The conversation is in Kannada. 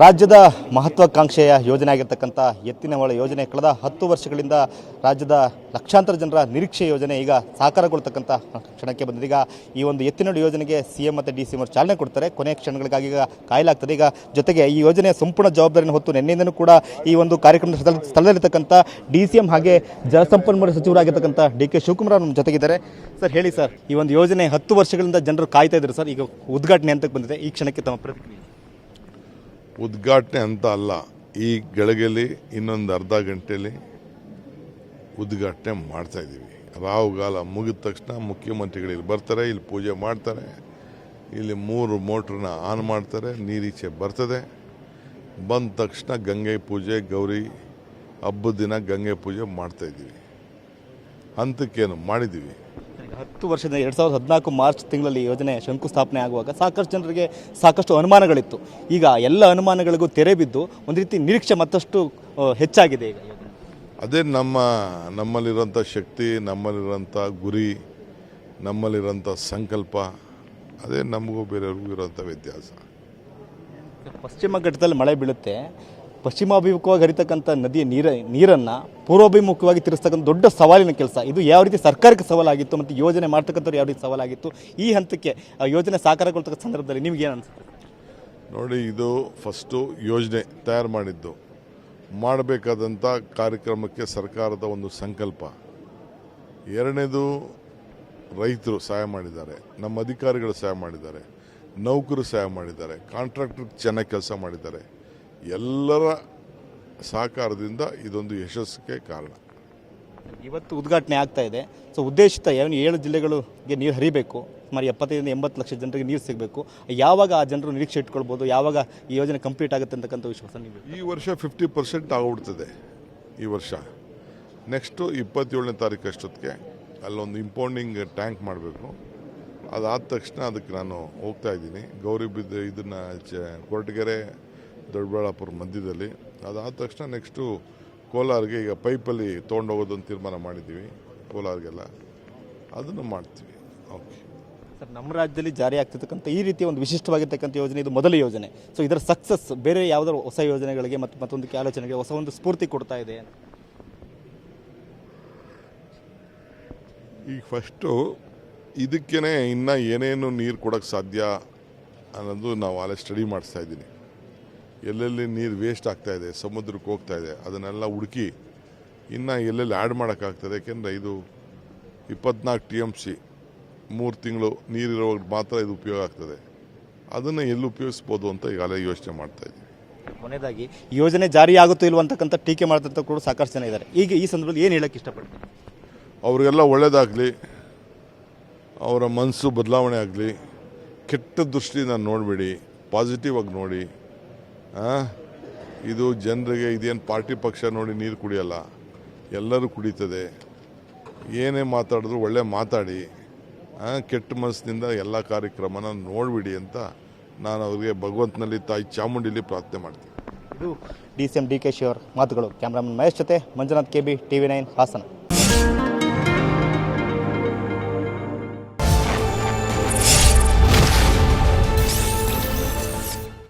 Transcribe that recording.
ರಾಜ್ಯದ ಮಹತ್ವಾಕಾಂಕ್ಷೆಯ ಯೋಜನೆ ಆಗಿರ್ತಕ್ಕಂಥ ಎತ್ತಿನ ಹೊಳೆ ಯೋಜನೆ ಕಳೆದ ಹತ್ತು ವರ್ಷಗಳಿಂದ ರಾಜ್ಯದ ಲಕ್ಷಾಂತರ ಜನರ ನಿರೀಕ್ಷೆ ಯೋಜನೆ ಈಗ ಸಾಕಾರಗೊಳ್ತಕ್ಕಂಥ ಕ್ಷಣಕ್ಕೆ ಬಂದಿದೆ. ಈಗ ಈ ಒಂದು ಎತ್ತಿನಹೊಳೆ ಯೋಜನೆಗೆ ಸಿ ಎಂ ಮತ್ತು ಡಿ ಸಿ ಅವರು ಚಾಲನೆ ಕೊಡ್ತಾರೆ. ಕೊನೆಯ ಕ್ಷಣಗಳಿಗಾಗಿ ಈಗ ಕಾಯಲಾಗ್ತದೆ. ಈಗ ಜೊತೆಗೆ ಈ ಯೋಜನೆಯ ಸಂಪೂರ್ಣ ಜವಾಬ್ದಾರಿಯನ್ನು ಹೊತ್ತು ನಿನ್ನೆಯಿಂದನೂ ಕೂಡ ಈ ಒಂದು ಕಾರ್ಯಕ್ರಮದ ಸ್ಥಳ, ಸ್ಥಳದಲ್ಲಿರ್ತಕ್ಕಂಥ ಡಿ ಸಿ ಎಂ ಹಾಗೆ ಜಲಸಂಪನ್ಮೂಲ ಸಚಿವರಾಗಿರ್ತಕ್ಕಂಥ ಡಿ ಕೆ ಶಿವಕುಮಾರ್ ನಮ್ಮ ಜೊತೆಗಿದ್ದಾರೆ. ಸರ್, ಹೇಳಿ ಸರ್, ಈ ಒಂದು ಯೋಜನೆ ಹತ್ತು ವರ್ಷಗಳಿಂದ ಜನರು ಕಾಯ್ತಾ ಇದ್ದಾರೆ ಸರ್. ಈಗ ಉದ್ಘಾಟನೆ ಅಂತಕ್ಕೆ ಬಂದಿದೆ. ಈ ಕ್ಷಣಕ್ಕೆ ತಮ್ಮ ಪ್ರತಿಕ್ರಿಯೆ. ಉದ್ಘಾಟನೆ ಅಂತ ಅಲ್ಲ, ಈ ಗಳಿಗೆಯಲ್ಲಿ ಇನ್ನೊಂದು ಅರ್ಧ ಗಂಟೆಯಲ್ಲಿ ಉದ್ಘಾಟನೆ ಮಾಡ್ತಾ ಇದ್ದೀವಿ. ರಾಹುಗಾಲ ಮುಗಿದ ತಕ್ಷಣ ಮುಖ್ಯಮಂತ್ರಿಗಳು ಇಲ್ಲಿ ಬರ್ತಾರೆ, ಇಲ್ಲಿ ಪೂಜೆ ಮಾಡ್ತಾರೆ, ಇಲ್ಲಿ ಮೂರು ಮೋಟ್ರನ್ನ ಆನ್ ಮಾಡ್ತಾರೆ, ನೀರೀಚೆ ಬರ್ತದೆ. ಬಂದ ತಕ್ಷಣ ಗಂಗೆ ಪೂಜೆ, ಗೌರಿ ಹಬ್ಬದ ದಿನ ಗಂಗೆ ಪೂಜೆ ಮಾಡ್ತಾ ಇದ್ದೀವಿ. ಹಂತಕ್ಕೇನು ಮಾಡಿದ್ದೀವಿ. ಹತ್ತು ವರ್ಷದ ಎರಡು ಸಾವಿರದ ಹದಿನಾಲ್ಕು ಮಾರ್ಚ್ ತಿಂಗಳಲ್ಲಿ ಯೋಜನೆ ಶಂಕುಸ್ಥಾಪನೆ ಆಗುವಾಗ ಸಾಕಷ್ಟು ಜನರಿಗೆ ಸಾಕಷ್ಟು ಅನುಮಾನಗಳಿತ್ತು. ಈಗ ಎಲ್ಲ ಅನುಮಾನಗಳಿಗೂ ತೆರೆ ಬಿದ್ದು ಒಂದು ರೀತಿ ನಿರೀಕ್ಷೆ ಮತ್ತಷ್ಟು ಹೆಚ್ಚಾಗಿದೆ ಈಗ ಅದೇ ನಮ್ಮ ನಮ್ಮಲ್ಲಿರುವಂಥ ಶಕ್ತಿ ನಮ್ಮಲ್ಲಿರುವಂಥ ಗುರಿ ನಮ್ಮಲ್ಲಿರುವಂಥ ಸಂಕಲ್ಪ ಅದೇ ನಮಗೂ ಬೇರೆಯವ್ರಿಗೂ ಇರುವಂಥ ವ್ಯತ್ಯಾಸ. ಪಶ್ಚಿಮ ಘಟ್ಟದಲ್ಲಿ ಮಳೆ ಬೀಳುತ್ತೆ. ಪಶ್ಚಿಮಾಭಿಮುಖವಾಗಿ ಹರಿತಕ್ಕಂಥ ನದಿಯ ನೀರ, ನೀರನ್ನು ಪೂರ್ವಾಭಿಮುಖವಾಗಿ ತಿರ್ಸ್ತಕ್ಕಂಥ ದೊಡ್ಡ ಸವಾಲಿನ ಕೆಲಸ. ಇದು ಯಾವ ರೀತಿ ಸರ್ಕಾರಕ್ಕೆ ಸವಾಲಾಗಿತ್ತು ಮತ್ತು ಯೋಜನೆ ಮಾಡ್ತಕ್ಕಂಥವ್ರು ಯಾವ ರೀತಿ ಸವಾಲಾಗಿತ್ತು? ಈ ಹಂತಕ್ಕೆ ಯೋಜನೆ ಸಾಕಾರಗೊಳ್ತಕ್ಕ ಸಂದರ್ಭದಲ್ಲಿ ನಿಮ್ಗೆ ಏನು ಅನಿಸುತ್ತೆ? ನೋಡಿ, ಇದು ಫಸ್ಟು ಯೋಜನೆ ತಯಾರು ಮಾಡಿದ್ದು. ಮಾಡಬೇಕಾದಂಥ ಕಾರ್ಯಕ್ರಮಕ್ಕೆ ಸರ್ಕಾರದ ಒಂದು ಸಂಕಲ್ಪ. ಎರಡನೇದು, ರೈತರು ಸಹಾಯ ಮಾಡಿದ್ದಾರೆ. ನಮ್ಮ ಅಧಿಕಾರಿಗಳು ಸಹಾಯ ಮಾಡಿದ್ದಾರೆ. ನೌಕರು ಸಹಾಯ ಮಾಡಿದ್ದಾರೆ. ಕಾಂಟ್ರಾಕ್ಟರ್ ಚೆನ್ನಾಗಿ ಕೆಲಸ ಮಾಡಿದ್ದಾರೆ. ಎಲ್ಲರ ಸಹಕಾರದಿಂದ ಇದೊಂದು ಯಶಸ್ಸಿಗೆ ಕಾರಣ. ಇವತ್ತು ಉದ್ಘಾಟನೆ ಆಗ್ತಾ ಇದೆ. ಸೊ ಉದ್ದೇಶಿತ ಏನು ಏಳು ಜಿಲ್ಲೆಗಳಿಗೆ ನೀರು ಹರಿಬೇಕು ಸುಮಾರು ಎಪ್ಪತ್ತೈದರಿಂದ ಎಂಬತ್ತು ಲಕ್ಷ ಜನರಿಗೆ ನೀರು ಸಿಗಬೇಕು. ಯಾವಾಗ ಆ ಜನರು ನಿರೀಕ್ಷೆ ಇಟ್ಕೊಳ್ಬೋದು ಯಾವಾಗ ಈ ಯೋಜನೆ ಕಂಪ್ಲೀಟ್ ಆಗುತ್ತೆ ಅಂತಕ್ಕಂಥ ವಿಶ್ವಾಸ ನೀವು ಈ ವರ್ಷ ಫಿಫ್ಟಿ ಪರ್ಸೆಂಟ್ ಆಗಿಬಿಡ್ತದೆ ಈ ವರ್ಷ. ನೆಕ್ಸ್ಟು ಇಪ್ಪತ್ತೇಳನೇ ತಾರೀಕು ಅಷ್ಟೊತ್ತಿಗೆ ಅಲ್ಲೊಂದು ಇಂಪೌಂಡಿಂಗ್ ಟ್ಯಾಂಕ್ ಮಾಡಬೇಕು. ಅದಾದ ತಕ್ಷಣ ಅದಕ್ಕೆ ನಾನು ಹೋಗ್ತಾ ಇದ್ದೀನಿ. ಗೌರಿಬಿದ್ದು ಇದನ್ನು ಚ ಕೊರಟಗೆರೆ ದೊಡ್ಡಬಳ್ಳಾಪುರ ಮಧ್ಯದಲ್ಲಿ. ಅದಾದ ತಕ್ಷಣ ನೆಕ್ಸ್ಟು ಕೋಲಾರ್ಗೆ ಈಗ ಪೈಪಲ್ಲಿ ಅಂತ ತೀರ್ಮಾನ ಮಾಡಿದ್ದೀವಿ ಕೋಲಾರ್ಗೆಲ್ಲ. ಅದನ್ನು ಮಾಡ್ತೀವಿ. ಓಕೆ. ಸರ್ ನಮ್ಮ ರಾಜ್ಯದಲ್ಲಿ ಜಾರಿ ಆಗ್ತಿರ್ತಕ್ಕಂಥ ಈ ರೀತಿಯ ಒಂದು ವಿಶಿಷ್ಟವಾಗಿರ್ತಕ್ಕಂಥ ಯೋಜನೆ ಇದು ಮೊದಲ ಯೋಜನೆ. ಸೊ ಇದರ ಸಕ್ಸಸ್ ಬೇರೆ ಯಾವುದಾದ್ರು ಹೊಸ ಯೋಜನೆಗಳಿಗೆ ಮತ್ತು ಮತ್ತೊಂದಕ್ಕೆ ಆಲೋಚನೆಗೆ ಹೊಸ ಒಂದು ಸ್ಫೂರ್ತಿ ಕೊಡ್ತಾ ಇದೆ ಈಗ ಫಸ್ಟು ಇದಕ್ಕೇ ಇನ್ನೂ ಏನೇನು ನೀರು ಕೊಡೋಕ್ಕೆ ಸಾಧ್ಯ ಅನ್ನೋದು ನಾವು ಅಲ್ಲೇ ಸ್ಟಡಿ ಮಾಡಿಸ್ತಾ ಇದ್ದೀನಿ. ಎಲ್ಲೆಲ್ಲಿ ನೀರು ವೇಸ್ಟ್ ಆಗ್ತಾ ಇದೆ ಸಮುದ್ರಕ್ಕೆ ಹೋಗ್ತಾ ಇದೆ ಅದನ್ನೆಲ್ಲ ಹುಡುಕಿ ಇನ್ನು ಎಲ್ಲೆಲ್ಲಿ ಆ್ಯಡ್ ಮಾಡೋಕ್ಕಾಗ್ತದೆ? ಯಾಕೆಂದರೆ ಇದು ಇಪ್ಪತ್ನಾಲ್ಕು ಟಿ ಎಂ ಸಿ ಮೂರು ತಿಂಗಳು ನೀರಿರೋವಾಗ ಮಾತ್ರ ಇದು ಉಪಯೋಗ ಆಗ್ತದೆ. ಅದನ್ನು ಎಲ್ಲಿ ಉಪಯೋಗಿಸ್ಬೋದು ಅಂತ ಈಗಾಗಲೇ ಯೋಚನೆ ಮಾಡ್ತಾ ಇದ್ದೀವಿ ಕೊನೆಯದಾಗಿ ಯೋಜನೆ ಜಾರಿಯಾಗುತ್ತೋ ಇಲ್ವಂತಕ್ಕಂಥ ಟೀಕೆ ಮಾಡ್ತಂತ ಕೂಡ ಸಾಕಷ್ಟು ಜನ ಇದ್ದಾರೆ. ಈಗ ಈ ಸಂದರ್ಭದಲ್ಲಿ ಏನು ಹೇಳಕ್ಕೆ ಇಷ್ಟಪಡ್ತೀನಿ ಅವರಿಗೆಲ್ಲ ಒಳ್ಳೇದಾಗಲಿ ಅವರ ಮನಸ್ಸು ಬದಲಾವಣೆ ಆಗಲಿ ಕೆಟ್ಟ ದೃಷ್ಟಿಯಿಂದ ನೋಡಬೇಡಿ ಪಾಸಿಟಿವ್ ಆಗಿ ನೋಡಿ? ಇದು ಜನರಿಗೆ ಇದೇನು ಪಾರ್ಟಿ ಪಕ್ಷ ನೋಡಿ ನೀರು ಕುಡಿಯಲ್ಲ? ಎಲ್ಲರೂ ಕುಡಿತದೆ. ಏನೇ ಮಾತಾಡಿದ್ರು ಒಳ್ಳೆ ಮಾತಾಡಿ. ಕೆಟ್ಟ ಮನಸ್ಸಿನಿಂದ ಎಲ್ಲ ಕಾರ್ಯಕ್ರಮನ ನೋಡಿಬಿಡಿ ಅಂತ ನಾನು ಅವರಿಗೆ ಭಗವಂತನಲ್ಲಿ ತಾಯಿ ಚಾಮುಂಡಿಲಿ ಪ್ರಾರ್ಥನೆ ಮಾಡ್ತೀನಿ. ಇದು D C M D K Shi ಅವರ ಮಾತುಗಳು. ಕ್ಯಾಮ್ರಾಮನ್ ಮಹೇಶ್ ಜೊತೆ Manjunath K B T V nine Hassan.